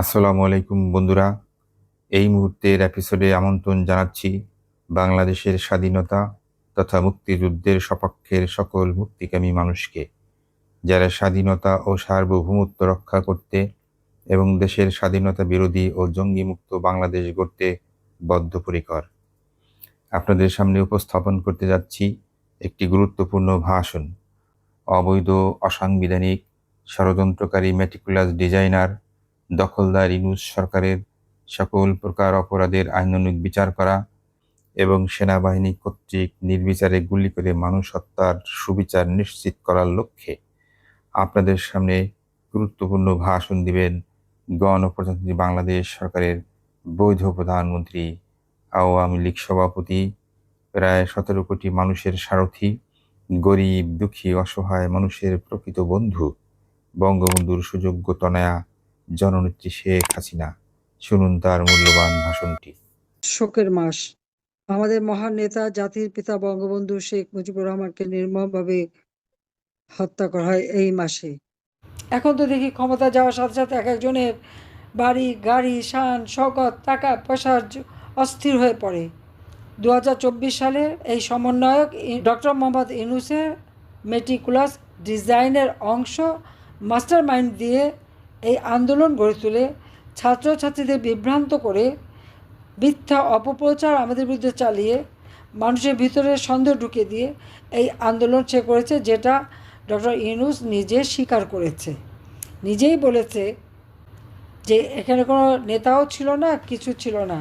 আসসালামু আলাইকুম বন্ধুরা। এই মুহূর্তের এপিসোডে আমন্ত্রণ জানাচ্ছি বাংলাদেশের স্বাধীনতা তথা মুক্তিযুদ্ধের সপক্ষের সকল মুক্তিকামী মানুষকে, যারা স্বাধীনতা ও সার্বভৌমত্ব রক্ষা করতে এবং দেশের স্বাধীনতা বিরোধী ও জঙ্গিমুক্ত বাংলাদেশ গড়তে বদ্ধপরিকর। আপনাদের সামনে উপস্থাপন করতে যাচ্ছি একটি গুরুত্বপূর্ণ ভাষণ। অবৈধ, অসাংবিধানিক, ষড়যন্ত্রকারী মেটিকুলাস ডিজাইনার দখলদার ইনুস সরকারের সকল প্রকার অপরাধের আইনানুগ বিচার করা এবং সেনাবাহিনী কর্তৃক নির্বিচারে গুলি করে মানুষ হত্যার সুবিচার নিশ্চিত করার লক্ষ্যে আপনাদের সামনে গুরুত্বপূর্ণ ভাষণ দিবেন গণপ্রজাতন্ত্রী বাংলাদেশ সরকারের বৈধ প্রধানমন্ত্রী আওয়ামী লীগ সভাপতি, প্রায় সতেরো কোটি মানুষের সারথি, গরিব, দুঃখী, অসহায় মানুষের প্রকৃত বন্ধু, বঙ্গবন্ধুর সুযোগ্য তনয়া জননেত্রী শেখ হাসিনা। শুনুন তার মূল্যবান ভাষণটি। শোকের মাস। আমাদের মহান নেতা, জাতির পিতা, বঙ্গবন্ধু শেখ মুজিবুর রহমানকে নির্মমভাবে হত্যা করা হয় এই মাসে। এখন তো দেখি ক্ষমতা যাওয়ার সাথে সাথে এক একজনের বাড়ি, গাড়ি, শান শকত টাকা, পয়সা অস্থির হয়ে পড়ে। দু হাজার চব্বিশ সালে এই সমন্বয়ক ডক্টর মোহাম্মদ ইনুসের মেটিকুলাস ডিজাইনের অংশ মাস্টার মাইন্ড দিয়ে এই আন্দোলন গড়ে তুলে। ছাত্রছাত্রীদের বিভ্রান্ত করে, মিথ্যা অপপ্রচার আমাদের বিরুদ্ধে চালিয়ে, মানুষের ভিতরে সন্দেহ ঢুকে দিয়ে এই আন্দোলন সে করেছে যেটা ডক্টর ইউনুস নিজে স্বীকার করেছে। নিজেই বলেছে যে এখানে কোনো নেতাও ছিল না, কিছু ছিল না।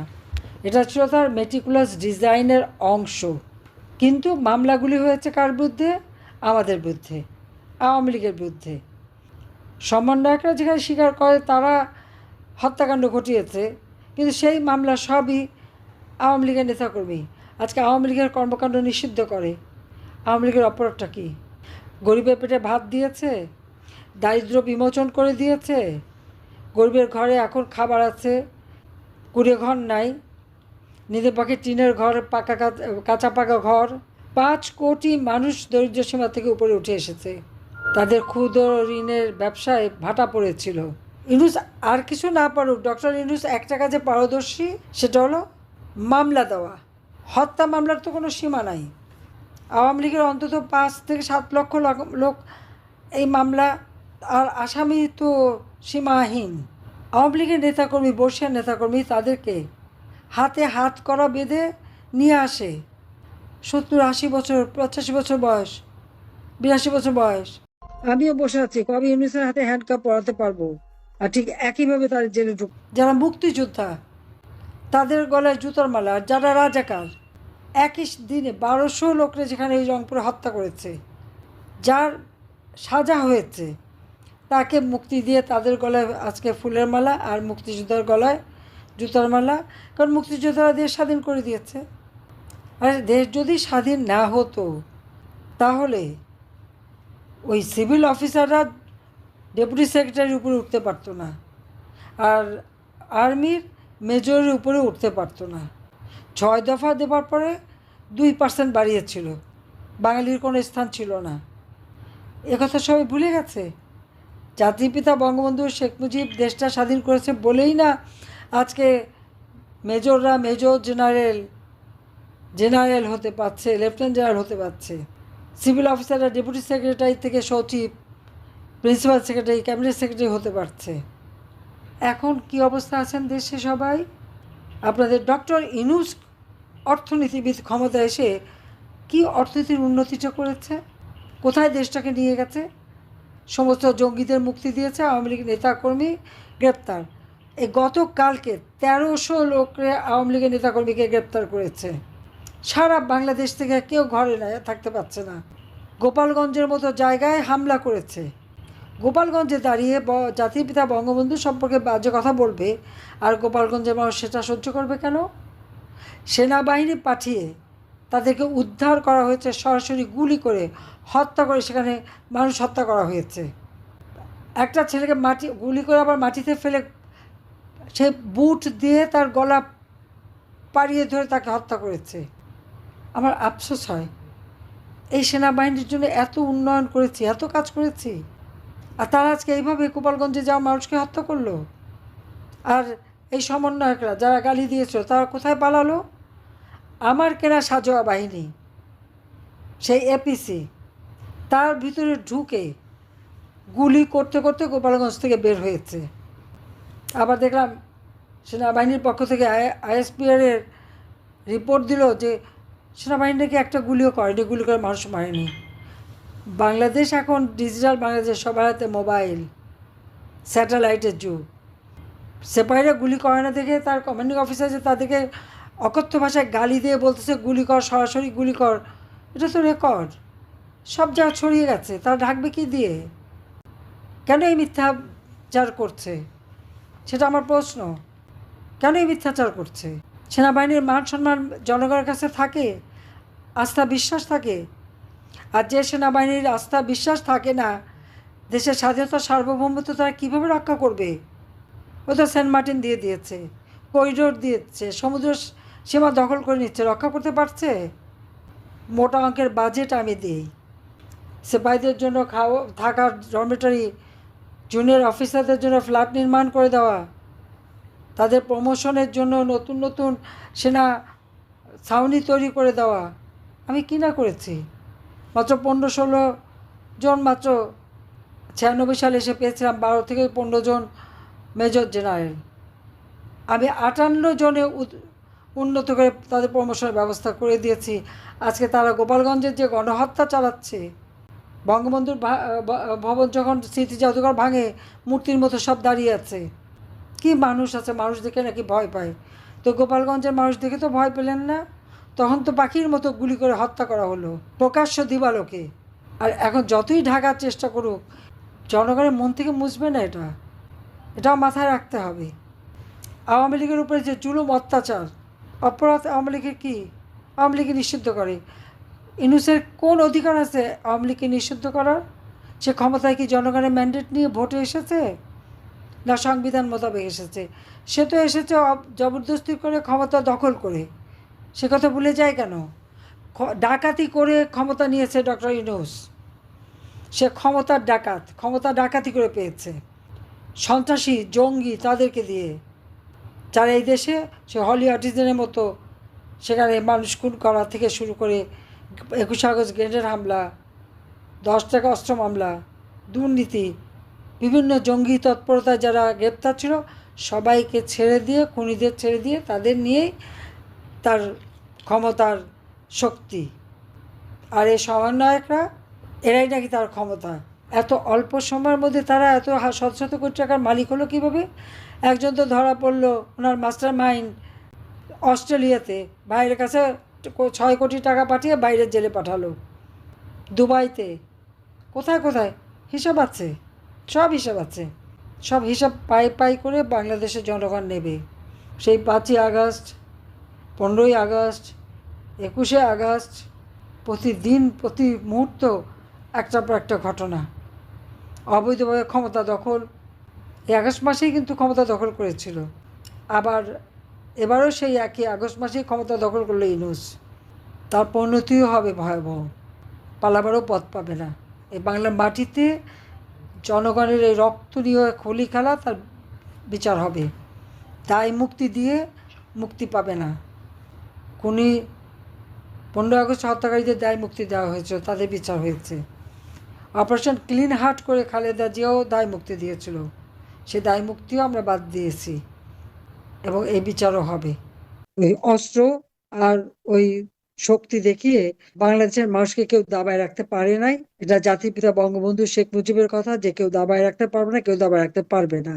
এটা ছিল তার মেটিকুলাস ডিজাইনের অংশ। কিন্তু মামলাগুলি হয়েছে কার বিরুদ্ধে? আমাদের বিরুদ্ধে, আওয়ামী লীগের বিরুদ্ধে। সমন্বয়করা যেখানে স্বীকার করে, তারা হত্যাকাণ্ড ঘটিয়েছে। কিন্তু সেই মামলা সবই আওয়ামী লীগের নেতাকর্মী। আজকে আওয়ামী লীগের কর্মকাণ্ড নিষিদ্ধ করে। আওয়ামী লীগের অপরাধটা কী? গরিবের পেটে ভাত দিয়েছে? দারিদ্র বিমোচন করে দিয়েছে? গরিবের ঘরে এখন খাবার আছে? কুড়ে ঘর নাই? নিজের পাখি টিনের ঘর, পাকা কাঁচা পাকা ঘর। পাঁচ কোটি মানুষ দরিদ্র সীমা থেকে উপরে উঠে এসেছে। তাদের ক্ষুদ্র ঋণের ব্যবসায় ভাটা পড়েছিল। ইনুস আর কিছু না পারুক, ডক্টর ইনুস একটা কাজে পারদর্শী, সেটা হলো মামলা দেওয়া। হত্যা মামলার তো কোনো সীমা নাই। আওয়ামী লীগের অন্তত পাঁচ থেকে সাত লক্ষ লোক এই মামলা, আর আসামি তো সীমাহীন। আওয়ামী লীগের নেতাকর্মী বর্ষিয়ার নেতাকর্মী তাদেরকে হাতে হাত করা বেঁধে নিয়ে আসে। সত্তর আশি বছর, পঁচাশি বছর বয়স, বিরাশি বছর বয়স। আমিও বসে আছি। কবে ইউনিসের হাতে হ্যান্ডকাপ পরাতে পারব। আর ঠিক একইভাবে তার জেলে ঢুক যারা মুক্তিযোদ্ধা, তাদের গলায় জুতোর মালা আর যারা রাজাকার, একই দিনে বারোশো লোকরে যেখানে এই রংপুরে হত্যা করেছে, যার সাজা হয়েছে, তাকে মুক্তি দিয়ে তাদের গলায় আজকে ফুলের মালা আর মুক্তিযোদ্ধার গলায় জুতার মালা। কারণ মুক্তিযোদ্ধারা দেশ স্বাধীন করে দিয়েছে। আর দেশ যদি স্বাধীন না হতো, তাহলে ওই সিভিল অফিসাররা ডেপুটি সেক্রেটারির উপরে উঠতে পারতো না আর আর্মির মেজরের উপরে উঠতে পারতো না। ছয় দফা দেওয়ার পরে দুই পার্সেন্ট বাড়িয়েছিল। বাঙালির কোনো স্থান ছিল না। একথা সবাই ভুলে গেছে। জাতির পিতা বঙ্গবন্ধু শেখ মুজিব দেশটা স্বাধীন করেছে বলেই না আজকে মেজররা মেজর জেনারেল জেনারেল হতে পারছে, লেফটেন্যান্ট জেনারেল হতে পারছে। সিভিল অফিসাররা ডেপুটি সেক্রেটারি থেকে সচিব, প্রিন্সিপাল সেক্রেটারি, ক্যাবিনেট সেক্রেটারি হতে পারছে। এখন কি অবস্থা আছেন দেশে সবাই? আপনাদের ডক্টর ইনুস অর্থনীতিবিদ ক্ষমতা এসে কি অর্থনীতির উন্নতিটা করেছে কোথায় দেশটাকে নিয়ে গেছে? সমস্ত জঙ্গিদের মুক্তি দিয়েছে আওয়ামী লীগ নেতাকর্মী গ্রেপ্তার। এই গতকালকে তেরোশো লোকরে আওয়ামী লীগের নেতাকর্মীকে গ্রেপ্তার করেছে। সারা বাংলাদেশ থেকে কেউ ঘরে থাকতে পারছে না। গোপালগঞ্জের মতো জায়গায় হামলা করেছে। গোপালগঞ্জে দাঁড়িয়ে জাতির পিতা বঙ্গবন্ধু সম্পর্কে বাজে কথা বলবে, আর গোপালগঞ্জের মানুষ সেটা সহ্য করবে কেন? সেনাবাহিনী পাঠিয়ে তাদেরকে উদ্ধার করা হয়েছে, সরাসরি গুলি করে হত্যা করে সেখানে মানুষ হত্যা করা হয়েছে। একটা ছেলেকে মাটি, গুলি করে আবার মাটিতে ফেলে সে বুট দিয়ে তার গলা পাড়িয়ে ধরে তাকে হত্যা করেছে। আমার আফসোস হয়। এই সেনাবাহিনীর জন্য এত উন্নয়ন করেছি, এত কাজ করেছি। আর তারা আজকে এইভাবে গোপালগঞ্জে যাওয়া মানুষকে হত্যা করল। আর এই সমন্বয়করা যারা গালি দিয়েছিল তারা কোথায় পালালো? আমার কেনা সাজোয়া বাহিনী, সেই এপিসি তার ভিতরে ঢুকে গুলি করতে করতে গোপালগঞ্জ থেকে বের হয়েছে। আবার দেখলাম সেনাবাহিনীর পক্ষ থেকে আইএসপিআর এর রিপোর্ট দিল যে সেনাবাহিনী নাকি একটা গুলিও করেনি, গুলি করে মানুষ মারেনি। বাংলাদেশ এখন ডিজিটাল বাংলাদেশ, সবার হাতে মোবাইল, স্যাটেলাইটের যুগ। সেপাইরা গুলি করে না দেখে তার কমান্ডিং অফিসার যে তাদেরকে অকথ্য ভাষায় গালি দিয়ে বলতেছে, গুলি কর, সরাসরি গুলি কর, এটা তো রেকর্ড সব জায়গা ছড়িয়ে গেছে, তারা ঢাকবে কি দিয়ে? কেন এই মিথ্যাচার করছে? সেটা আমার প্রশ্ন। কেন এই মিথ্যাচার করছে? সেনাবাহিনীর মান সম্মান জনগণের কাছে থাকে? আস্থা বিশ্বাস থাকে। আর যে সেনাবাহিনীর আস্থা বিশ্বাস থাকে না, দেশের স্বাধীনতা সার্বভৌমত্ব তারা কীভাবে রক্ষা করবে? ও তো সেন্ট মার্টিন দিয়ে দিয়েছে, করিডোর দিয়েছে, সমুদ্র সীমা দখল করে নিচ্ছে, রক্ষা করতে পারছে? মোটা অঙ্কের বাজেট আমি দিই। সিপাহীদের জন্য খাওয়া থাকার ডরমেটারি জুনিয়র অফিসারদের জন্য ফ্ল্যাট নির্মাণ করে দেওয়া, তাদের প্রমোশনের জন্য নতুন নতুন সেনা ছাউনি তৈরি করে দেওয়া আমি কি না করেছি? মাত্র পনেরো ষোলো জন, মাত্র ছিয়ানব্বই সালে এসে পেয়েছিলাম, বারো থেকে পনেরো জন মেজর জেনারেল। আমি আটান্ন জনে উন্নত করে তাদের প্রমোশনের ব্যবস্থা করে দিয়েছি। আজকে তারা গোপালগঞ্জের যে গণহত্যা চালাচ্ছে, বঙ্গবন্ধুর ভবন যখন স্মৃতি জাদুঘর ভাঙে, মূর্তির মতো সব দাঁড়িয়ে আছে। কি মানুষ আছে? মানুষ দেখে নাকি ভয় পায়? তো গোপালগঞ্জের মানুষ দেখে তো ভয় পেলেন না? তখন তো পাখির মতো গুলি করে হত্যা করা হলো, প্রকাশ্য দিবালোকে। আর এখন যতই ঢাকার চেষ্টা করুক, জনগণের মন থেকে মুছবে না এটা। এটাও মাথায় রাখতে হবে। আওয়ামী লীগের উপরে যে জুলুম অত্যাচার, অপরাধ আওয়ামী লীগের কী? আওয়ামী লীগকে নিষিদ্ধ করে। ইনুসের কোন অধিকার আছে আওয়ামী লীগকে নিষিদ্ধ করার? সে ক্ষমতায় কি জনগণের ম্যান্ডেট নিয়ে ভোটে এসেছে? না সংবিধান মোতাবেক এসেছে। সে তো এসেছে জবরদস্তি করে ক্ষমতা দখল করে। সে কথা ভুলে যায় কেন? ডাকাতি করে ক্ষমতা নিয়েছে ডক্টর ইনুস সে ক্ষমতার ডাকাত, ক্ষমতা ডাকাতি করে পেয়েছে। সন্ত্রাসী, জঙ্গি তাদেরকে দিয়ে। যারা এই দেশে, সে হলি আর্টিজেনের মতো, সেখানে মানুষ খুন করা থেকে শুরু করে একুশে আগস্ট গ্রেনেড হামলা, দশ টাকা অস্ত্র মামলা, দুর্নীতি, বিভিন্ন জঙ্গি তৎপরতায় যারা গ্রেপ্তার ছিল, সবাইকে ছেড়ে দিয়ে, খুনিদের ছেড়ে দিয়ে তাদের নিয়েই তার ক্ষমতার শক্তি। আর এই সমন্বয়করা, এরাই নাকি তার ক্ষমতা। এত অল্প সময়ের মধ্যে তারা এত শত শত কোটি টাকার মালিক হলো কীভাবে? একজন তো ধরা পড়ল ওনার মাস্টার মাইন্ড অস্ট্রেলিয়াতে। বাইরের কাছে ছয় কোটি টাকা পাঠিয়ে বাইরের জেলে পাঠালো। দুবাইতে। কোথায় কোথায়? হিসাব আছে। সব হিসাব আছে। সব হিসাব পাই পাই করে বাংলাদেশের জনগণ নেবে। সেই পাঁচই আগস্ট পনেরোই আগস্ট, একুশে আগস্ট, প্রতিদিন, প্রতি মুহূর্ত একটার পর একটা ঘটনা। অবৈধভাবে ক্ষমতা দখল, এই আগস্ট মাসেই কিন্তু ক্ষমতা দখল করেছিল। আবার এবারও সেই একই আগস্ট মাসেই ক্ষমতা দখল করল ইনুস তার পরিণতিও হবে ভয়াবহ, পালাবারও পথ পাবে না। এই বাংলার মাটিতে জনগণের এই রক্ত নিয়ে খলি খেলা তার বিচার হবে। তাই মুক্তি দিয়ে মুক্তি পাবে না। কোনি পনেরো আগস্ট হত্যাকারীদের দায় মুক্তি দেওয়া হয়েছিল, তাদের বিচার হয়েছে। অপারেশন ক্লিন হার্ট করে খালেদা জিয়াও দায় মুক্তি দিয়েছিল। সেই দায় মুক্তিও আমরা বাদ দিয়েছি এবং এই বিচারও হবে। ওই অস্ত্র আর ওই শক্তি দেখিয়ে বাংলাদেশের মানুষকে কেউ দাবায় রাখতে পারে নাই। এটা জাতির পিতা বঙ্গবন্ধু শেখ মুজিবের কথা যে কেউ দাবায় রাখতে পারবে না, কেউ দাবায় রাখতে পারবে না।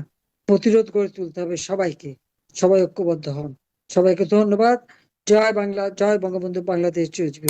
প্রতিরোধ গড়ে তুলতে হবে সবাইকে। সবাই ঐক্যবদ্ধ হন। সবাইকে ধন্যবাদ। জয় বাংলা জয় বঙ্গবন্ধু বাংলাদেশ চিরজীবী